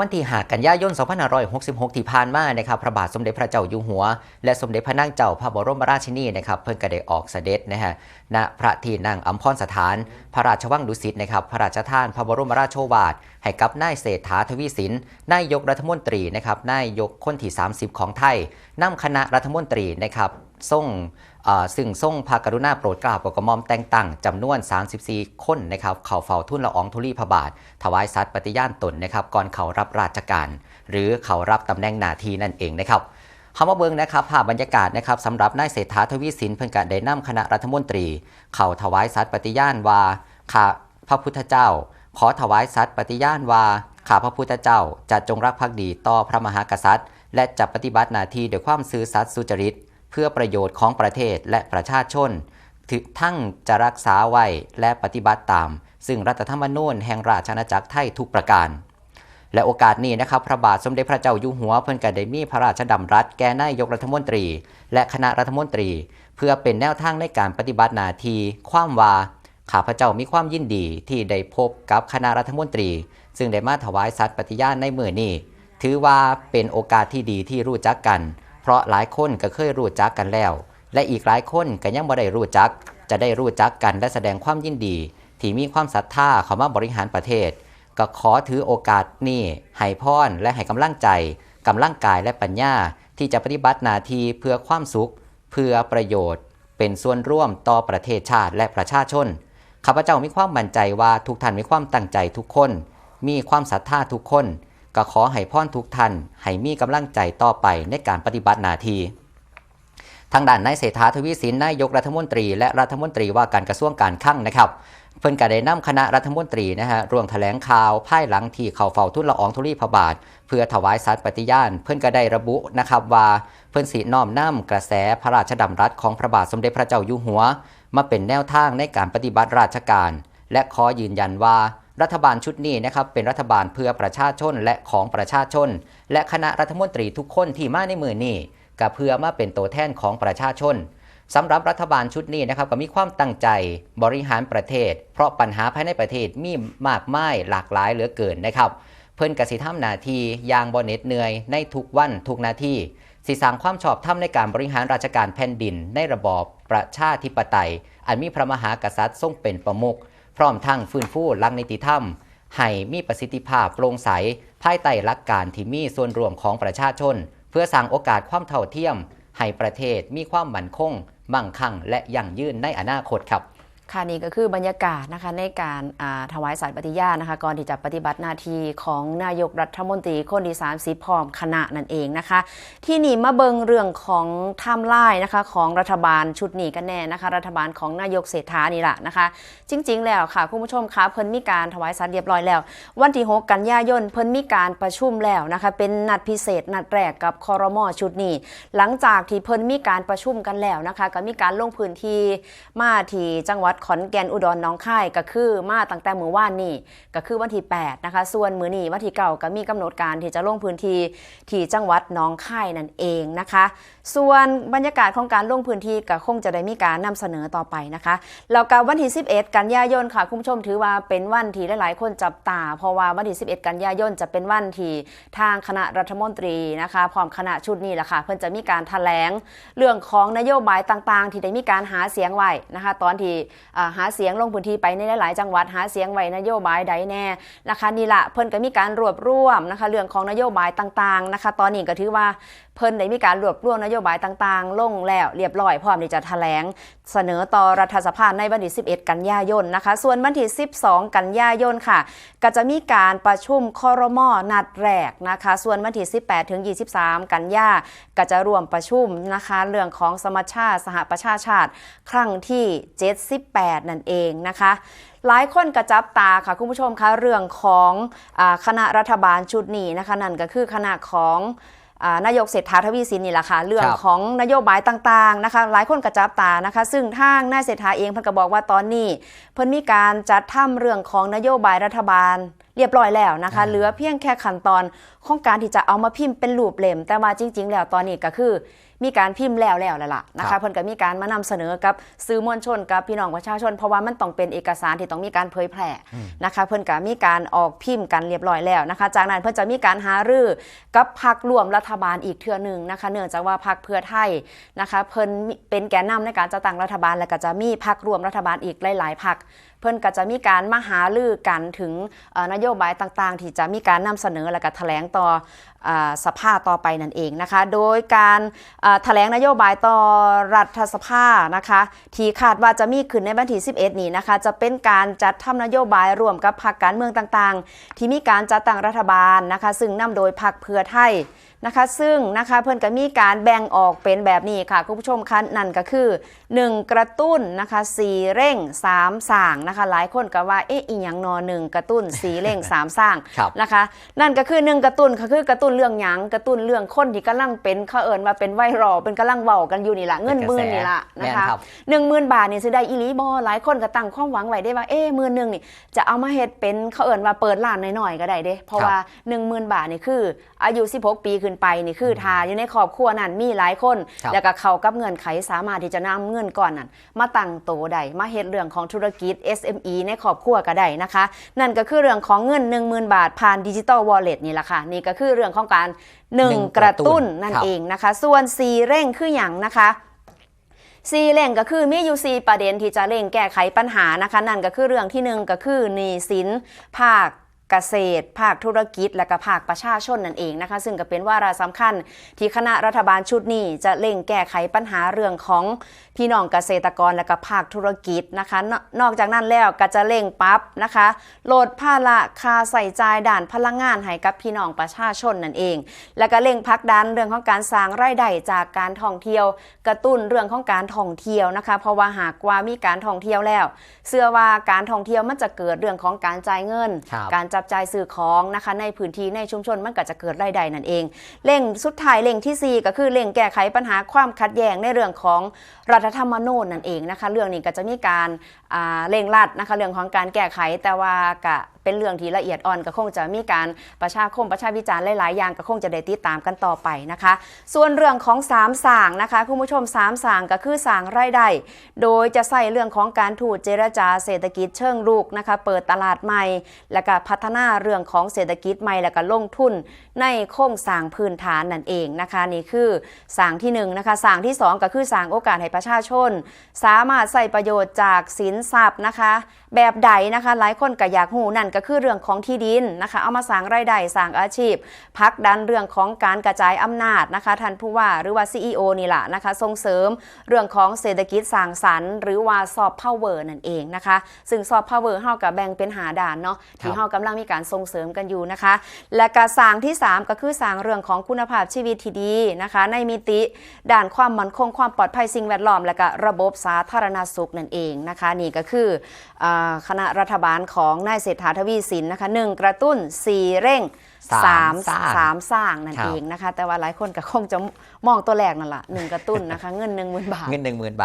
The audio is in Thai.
วันที่5กันยายน 2566 ที่ผ่านมานะครับ พระบาทสมเด็จพระเจ้าอยู่หัว และสมเด็จพระนางเจ้าพระบรมราชินีนะครับ เพิ่นก็ได้ออกเสด็จนะฮะ ณ พระที่นั่งอัมพรสถาน พระราชวังดุสิตนะครับ พระราชทานพระบรมราชโชวาท ให้กับนายเศรษฐาทวีสิน นายกรัฐมนตรีนะครับ นายกคนที่ 30 ของไทยนำคณะรัฐมนตรีนะครับ ส่งซึ่งทรงพระกรุณาโปรดเกล้าโปรดกระหม่อมแต่งตั้งจำนวน 34 คนนะครับเข้าเฝ้าทุนละอองธุลีพระบาท ถวายสัตย์ปฏิญาณตนนะครับก่อนเขารับราชการ หรือเขารับตำแหน่งหน้าที่นั่นเองนะครับคำว่าเบิงนะครับภาพบรรยากาศนะครับสำหรับนายเศรษฐาทวีสินเพิ่อนก็ได้นำคณะรัฐมนตรี เข้าถวายสัตย์ปฏิญาณว่าข้าพระพุทธเจ้า ขอถวายสัตย์ปฏิญาณว่าข้าพระพุทธเจ้าจะจงรักภักดีต่อพระมหากษัตริย์ และจะปฏิบัติหน้าที่ด้วยความซื่อสัตย์สุจริต เพื่อประโยชน์ของประเทศและประชาชนถึงทั้งจะรักษาไว้และปฏิบัติตาม ซึ่งรัฐธรรมนูญแห่งราชอาณาจักรไทยทุกประการและโอกาสนี้นะครับพระบาทสมเด็จพระเจ้าอยู่หัวเพิ่นก็ได้มีพระราชดำรัสแก่นายกรัฐมนตรี และคณะรัฐมนตรี เพื่อเป็นแนวทางในการปฏิบัติหน้าที่ความว่าข้าพเจ้ามีความยินดีที่ได้พบกับคณะรัฐมนตรี ซึ่งได้มาถวายสัตย์ปฏิญาณในมือนี้ถือว่าเป็นโอกาสที่ดีที่รู้จักกัน เพราะหลายคนก็เคยรู้จักกันแล้ว และอีกหลายคนก็ยังบ่ได้รู้จัก จะได้รู้จักกันและแสดงความยินดี ที่มีความศรัทธาเข้ามาบริหารประเทศ ก็ขอถือโอกาสนี้ให้พรและให้กำลังใจกำลังกายและปัญญาที่จะปฏิบัติหน้าที่เพื่อความสุข เพื่อประโยชน์ เป็นส่วนร่วมต่อประเทศชาติและประชาชนข้าพเจ้ามีความมั่นใจว่าทุกท่านมีความตั้งใจทุกคน มีความศรัทธาทุกคน ก็ขอให้พรทุกท่านให้มีกำลังใจต่อไปในการปฏิบัติหน้าที่ทางด้านนายเศรษฐาทวีสินนายกรัฐมนตรีและรัฐมนตรีว่าการกระทรวงการคลังนะครับเพิ่นก็ได้นำคณะรัฐมนตรีนะฮะร่วมแถลงข่าวภายหลังที่เข้าเฝ้าทุนละอองธุลีพระบาท เพื่อถวายสัตย์ปฏิญาณ เพิ่นก็ได้ระบุนะครับว่าเพิ่นสีน้อมนำกระแสพระราชดำรัสของพระบาทสมเด็จพระเจ้าอยู่หัว มาเป็นแนวทางในการปฏิบัติราชการ และขอยืนยันว่า รัฐบาลชุดนี้นะครับเป็นรัฐบาลเพื่อประชาชนและของประชาชน และคณะรัฐมนตรีทุกคนที่มาในมือนี้ก็เพื่อมาเป็นตัวแทนของประชาชนสำหรับรัฐบาลชุดนี้นะครับก็มีความตั้งใจบริหารประเทศ เพราะปัญหาภายในประเทศมีมากมายหลากหลายเหลือเกินนะครับ เพิ่นกสิทำหนาทียางบเน็ดเหนื่อยในทุกวันทุกนาทีสิสางความชอบธรรมในการบริหารราชการแผ่นดิน ในระบอบประชาธิปไตย อันมีพระมหากษัตริย์ทรงเป็นประมุข พร้อมทั้งฟื้นฟูหลักนิติธรรม ให้มีประสิทธิภาพโปร่งใส ภายใต้หลักการที่มีส่วนรวมของประชาชน เพื่อสร้างโอกาสความเท่าเทียม ให้ประเทศมีความมั่นคง มั่งคั่ง และยั่งยืนในอนาคตครับ ค่ะนี่ก็คือบรรยากาศนะคะในการาถวายสายปฏิญาณนะคะก่อนที่จะปฏิบัติหน้าที่ของนายกรัฐมนตรีคนที่30พร้อมคณะนั่นเองนะคะ ที่นี่มาเบิงเรื่องของไทม์ไลน์นะคะของรัฐบาลชุดนี้กันแน่นะคะ รัฐบาลของนายกเศรษฐานี่แหละนะคะ จริง ๆ แล้วค่ะคุณผู้ชมคะเพิ่นมีการถวายสัตย์เรียบร้อยแล้ว วันที่ 6 กันยายนเพิ่นมีการประชุมแล้วนะคะ เป็นนัดพิเศษนัดแรกกับคอรมอชุดนี้ หลังจากที่เพิ่นมีการประชุมกันแล้วนะคะ ก็มีการลงพื้นที่มาที่จังหวัดขอนแก่นอุดรน้องคายก็คือมาตั้งแต่มื้อวานนี่ก็คือวันที่8นะคะส่วนมือนี้วันที่เก่าก็มีกำหนดการที่จะลงพื้นที่ที่จังหวัดน้องคายนั่นเองนะคะ ส่วนบรรยากาศของการลงพื้นที่ก็คงจะได้มีการนำเสนอต่อไปนะคะแล้วก็วันที่ 11 กันยายนค่ะคุณผู้ชมถือว่าเป็นวันที่หลาย ๆ คนจับตา เพราะว่าวันที่ 11 กันยายนจะเป็นวันที่ทางคณะรัฐมนตรีนะคะพร้อมคณะชุดนี้แหละค่ะเพื่อจะมีการแถลงเรื่องของนโยบายต่าง ๆ ที่ได้มีการหาเสียงไว้นะคะ ตอนที่หาเสียงลงพื้นที่ไปในหลาย ๆ จังหวัดหาเสียงไว้นโยบายใดแน่นะคะนี่ละเพิ่นก็มีการรวบรวมนะคะเรื่องของนโยบายต่าง ๆ นะคะ ตอนนี้ก็ถือว่าเพิ่นได้มีการรวบรวมนโยบายต่างๆ ลงแล้วเรียบร้อยพร้อมที่จะแถลง เสนอต่อรัฐสภาในวันที่ 11 กันยายนนะคะ ส่วนวันที่ 12 กันยายนค่ะ ก็จะมีการประชุมคอรมอนัดแรกนะคะ ส่วนวันที่ 18 ถึง 23 กันยาก็จะรวมประชุมนะคะเรื่องของสมัชชาสหประชาชาติ ครั้งที่ 78 นั่นเองนะคะหลายคนกระจับตาค่ะคุณผู้ชมคะเรื่องของอคณะรัฐบาลชุดนี้นะคะนั่นก็คือคณะของ นายกเศรษฐาทวีสินนี่แหละค่ะเรื่องครับของนโยบายต่างๆนะคะหลายคนกระจับตานะคะ ซึ่งทางนายเศรษฐาเองเพิ่นก็บอกว่าตอนนี้ เพิ่นมีการจัดทำเรื่องของนโยบายรัฐบาลเรียบร้อยแล้วนะคะอ่าเหลือเพียงแค่ขั้นตอนของการที่จะเอามาพิมพ์เป็นรูปเล่ม แต่ว่าจริง ๆ แล้วตอนนี้ก็คือ มีการพิมพ์แล้วแล้วแล้วล่ะนะครัคะบเพิ่นก็มีการมานำเสนอกับสื่อมวลชนกับพี่น้องประชาชน เพราะว่ามันต้องเป็นเอกสารที่ต้องมีการเผยแพร่นะคะ เพิ่นก็มีการออกพิมพ์กันเรียบร้อยแล้วนะคะ จากนั้นเพิ่นจะมีการหารือกับพรรคร่วมรัฐบาลอีกเทื่อหนึ่งนะคะ เนื่องจากว่าพรรคเพื่อไทยนะคะ เพิ่นเป็นแกนนำในการจัดตั้งรัฐบาลและก็จะมีพรรคร่วมรัฐบาลอีกหลายๆพรรคเพิ่นก็จะมีการมาหารือกันถึงนโยบายต่างๆ ที่จะมีการนำเสนอและก็แถลงต่ออสภาต่อไปนั่นเองนะคะ โดยการแถลงนโยบายต่อรัฐสภานะคะที่คาดว่าจะมีขึ้นในวันที่ 11 นี้นะคะ จะเป็นการจัดทำนโยบายร่วมกับพรรคการเมืองต่างๆ ที่มีการจัดตั้งรัฐบาลนะคะ ซึ่งนำโดยพรรคเพื่อไทยนะคะ ซึ่งนะคะเพื่อนก็มีการแบ่งออกเป็นแบบนี้ค่ะคุณผู้ชมคะนั่นก็คือ 1 กระตุ้นนะคะ4เร่ง 3สร้างนะคะ หลายคนก็ว่าเอ๊ะอีหยังนอหนึ่งกระตุ้น4เร่ง3สร้างครับนะคะ นั่นก็คือ 1 กระตุ้นก็คือกระตุ้นเรื่องหยังกระตุ้นเรื่องคนที่กำลังเป็นเขาเอิญว่าเป็นไวรัลเป็นกำลังเว้ากันอยู่นี่ละเงินหมื่นนี่ละนะแม่นคะครับหนึ่งหมื่นบาทนี่ซื้อได้อีหลีบอหลายคนก็ตั้งความหวังไว้ได้ว่าเอ๊ะหมื่นหนึ่งนี่จะเอามาเฮ็ดเป็นเขาเอิญว่าเปิดร้านหน่อยๆก็ได้เด้เพราะครับว่าหนึ่งหมื่นบาทนี่คือ อายุ 16 ปีขึ้นไปนี่คือทาอยู่ในครอบครัวนั้นมีหลายคนครับแล้วก็เขากับเงินไขสามารถที่จะนำเงินก่อนนั้นมาตั้งโตได้มาเฮ็ดเรื่องของธุรกิจ SME ในครอบครัวก็ได้นะคะ นั่นก็คือเรื่องของเงิน 10,000 บาทผ่านดิจิตอลวอลเล็ตนี่แหละค่ะนี่ก็คือเรื่องของการหนึ่ง1กระตุ้นกระตุ้นนั่นครับเองนะคะ ส่วน4เร่งคืออย่างนะคะซีเร่งก็คือมีอยู่ซีประเด็นที่จะเร่งแก้ไขปัญหานะคะ นั่นก็คือเรื่องที่หนึ่งก็คือหนี้สินภาค เกษตร ภาคธุรกิจ และก็ภาคประชาชนนั่นเองนะคะ ซึ่งก็เป็นวาระสำคัญ ที่คณะรัฐบาลชุดนี้จะเร่งแก้ไขปัญหาเรื่องของพี่น้องเกษตรกรและก็ภาคธุรกิจนะคะนนอกจากนั้นแล้วก็จะเร่งปรับนะคะลดภาระค่าใส่จ่ายด่านพลังงานให้กับพี่น้องประชาชนนั่นเอง แล้วก็เร่งผลักดันเรื่องของการสร้างรายได้จากการท่องเที่ยว กระตุ้นเรื่องของการท่องเที่ยวนะคะเพราะว่าหากว่ามีการท่องเที่ยวแล้ว เชื่อว่าการท่องเที่ยวมันจะเกิดเรื่องของการจ่ายเงินครับการจับจ่ายซื้อของนะคะ ในพื้นที่ในชุมชนมันก็จะเกิดรายได้นั่นเองเร่งสุดท้ายเร่งที่สี่ก็คือเร่งแก้ไขปัญหาความขัดแย้งในเรื่องของรัฐธรรมนูญนั่นเองนะคะ เรื่องนี้ก็จะมีการเร่งรัดนะคะเรื่องของการแก้ไขแต่ว่ากะ เป็นเรื่องที่ละเอียดอ่อนก็คงจะมีการประชาคมประชาวิจารณ์หลายๆอย่างก็คงจะได้ติดตามกันต่อไปนะคะ ส่วนเรื่องของสามสางนะคะคุณผู้ชมสามสางก็คือสางรายได้โดยจะใส่เรื่องของการถูดเจรจาเศรษฐกิจเชิงลุกนะคะ เปิดตลาดใหม่ และก็พัฒนาเรื่องของเศรษฐกิจใหม่และก็ลงทุน ในโครงสร้างพื้นฐานนั่นเองนะคะนี่คือสางที่หนึ่งนะคะสางที่สองก็คือสางโอกาสให้ประชาชน สามารถใส่ประโยชน์จากสินทรัพย์นะคะ แบบใดนะคะหลายคนก็อยากหูนั่นก็คือเรื่องของที่ดินนะคะ เอามาสร้างรายได้สร้างอาชีพพักดันเรื่องของการกระจายอำนาจนะคะท่านผู้ว่าหรือว่า CEO นี่แหละนะคะส่งเสริมเรื่องของเศรษฐกิจสร้างสรรค์หรือว่าซอฟต์พาวเวอร์นั่นเองนะคะ ซึ่งซอฟต์พาวเวอร์เฮากับแบ่งเป็นหาด่านเนาะที่เฮากำลังมีการส่งเสริมกันอยู่นะคะ และการสร้างที่3 ก็คือสร้างเรื่องของคุณภาพชีวิตที่ดีนะคะ ในมิติด้านความมั่นคงความปลอดภัยสิ่งแวดล้อม และก็ระบบสาธารณสุขนั่นเองนะคะ นี่ก็คืออาคณะรัฐบาลของนายเศรษฐาทวีสินนะคะหนึ่งกระตุ้น 4 เร่งสามสามสร้างสามสร้างนั่นครับเองนะคะ แต่ว่าหลายคนก็คงจะมองตัวแรกนั่นแหละหนึ่งกระตุ้นนะคะ เงินหนึ่งหมื่นบาทเงินหนึ่งหมื่นบาท